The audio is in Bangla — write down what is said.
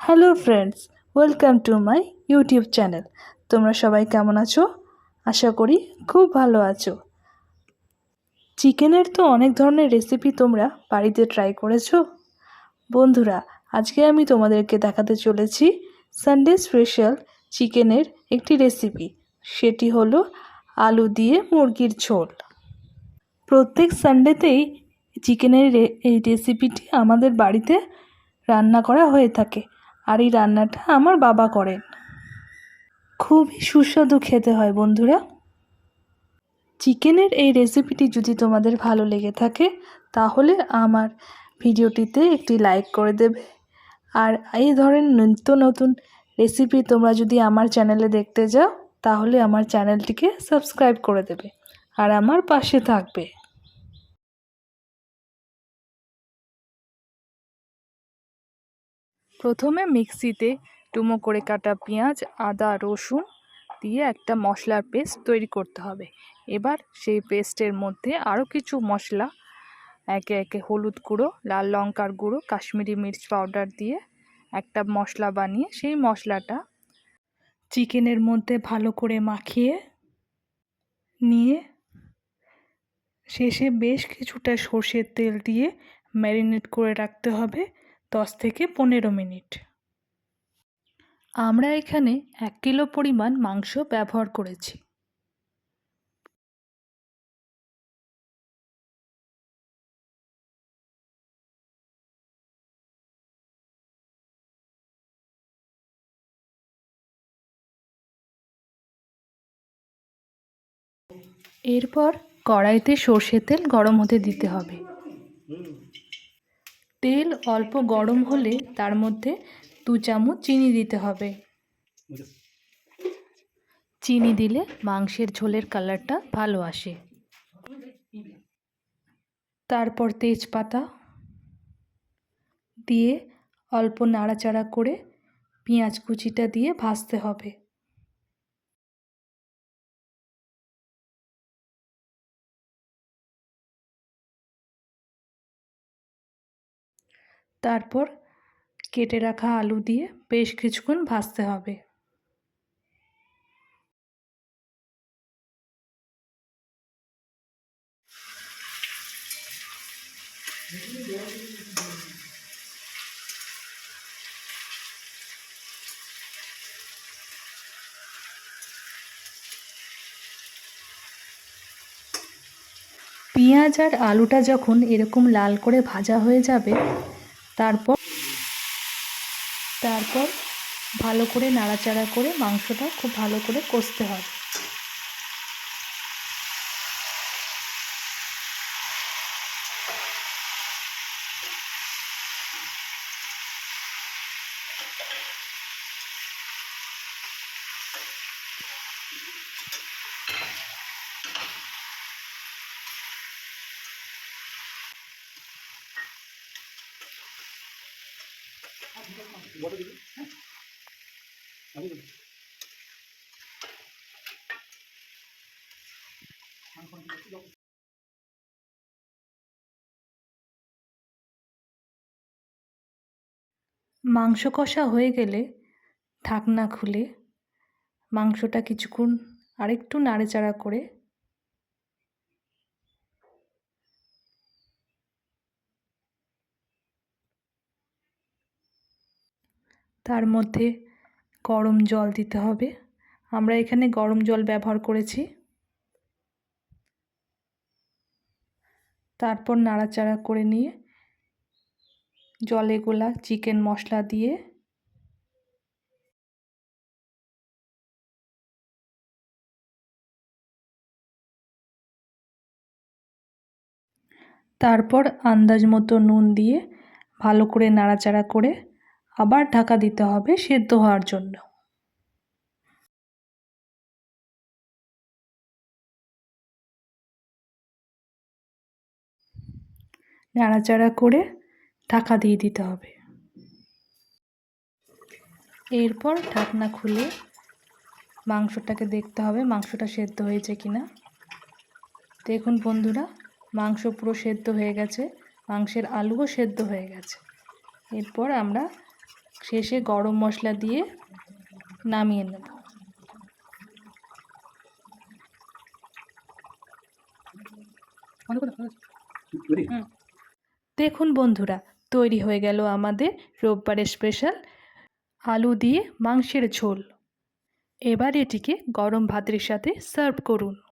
Hello friends, welcome to my YouTube channel. তোমরা সবাই কেমন আছো? আশা করি খুব ভালো আছো। চিকেনের তো অনেক ধরনের রেসিপি তোমরা বাড়িতে ট্রাই করেছ। বন্ধুরা, আজকে আমি তোমাদেরকে দেখাতে চলেছি সানডে স্পেশাল চিকেনের একটি রেসিপি সেটি হলো আলু দিয়ে মুরগির ঝোল। প্রত্যেক সানডেতেই চিকেনের এই রেসিপিটি আমাদের বাড়িতে রান্না করা হয়ে থাকে। আর এই রান্নাটা আমার বাবা করেন। খুবই সুস্বাদু খেতে হয় বন্ধুরা। চিকেনের এই রেসিপিটি যদি তোমাদের ভালো লেগে থাকে, তাহলে আমার ভিডিওটিতে একটি লাইক করে দেবে। আর এই ধরনের নিত্য নতুন রেসিপি তোমরা যদি আমার চ্যানেলে দেখতে যাও, তাহলে আমার চ্যানেলটিকে সাবস্ক্রাইব করে দেবে। আর আমার পাশে থাকবে। প্রথমে মিক্সিতে ডুমো করে কাটা পেঁয়াজ, আদা, রসুন দিয়ে একটা মশলার পেস্ট তৈরি করতে হবে। এবার সেই পেস্টের মধ্যে আরও কিছু মশলা, একে একে হলুদ গুঁড়ো, লাল লঙ্কার গুঁড়ো, কাশ্মীরি মির্চ পাউডার দিয়ে একটা মশলা বানিয়ে সেই মশলাটা চিকেনের মধ্যে ভালো করে মাখিয়ে নিয়ে শেষে বেশ কিছুটা সর্ষের তেল দিয়ে ম্যারিনেট করে রাখতে হবে। দশ থেকে পনেরো মিনিট। আমরা এখানে এক কিলো পরিমাণ মাংস ব্যবহার করেছি। এরপর কড়াইতে সর্ষের তেল গরম হতে দিতে হবে। তেল অল্প গরম হলে তার মধ্যে দু চামচ চিনি দিতে হবে। চিনি দিলে মাংসের ঝোলের কালারটা ভালো আসে। তারপর তেজপাতা দিয়ে অল্প নাড়াচাড়া করে পেঁয়াজ কুচিটা দিয়ে ভাজতে হবে। তারপর কেটে রাখা আলু দিয়ে বেশ কিছুক্ষণ ভাজতে হবে। পেঁয়াজ আর আলুটা যখন এরকম লাল করে ভাজা হয়ে যাবে তারপর তারপর ভালো করে নাড়াচাড়া করে মাংসটা খুব ভালো করে কষতে হবে। মাংস কষা হয়ে গেলে ঢাকনা খুলে মাংসটা কিছুক্ষণ আরেকটু নাড়েচাড়া করে তার মধ্যে গরম জল দিতে হবে। আমরা এখানে গরম জল ব্যবহার করেছি। তারপর নাড়াচাড়া করে নিয়ে জলে গোলা চিকেন মশলা দিয়ে তারপর আন্দাজ মতো নুন দিয়ে ভালো করে নাড়াচাড়া করে আবার ঢাকা দিতে হবে সেদ্ধ হওয়ার জন্য। নাড়াচাড়া করে ঢাকা দিয়ে দিতে হবে। এরপর ঢাকনা খুলে মাংসটাকে দেখতে হবে মাংসটা সেদ্ধ হয়েছে কিনা। দেখুন বন্ধুরা, মাংস পুরো সেদ্ধ হয়ে গেছে, মাংসের আলুও সেদ্ধ হয়ে গেছে। এরপর আমরা শেষে গরম মশলা দিয়ে নামিয়ে নেব। দেখুন বন্ধুরা, তৈরি হয়ে গেল আমাদের রোববারের স্পেশাল আলু দিয়ে মাংসের ঝোল। এবার এটিকে গরম ভাতের সাথে সার্ভ করুন।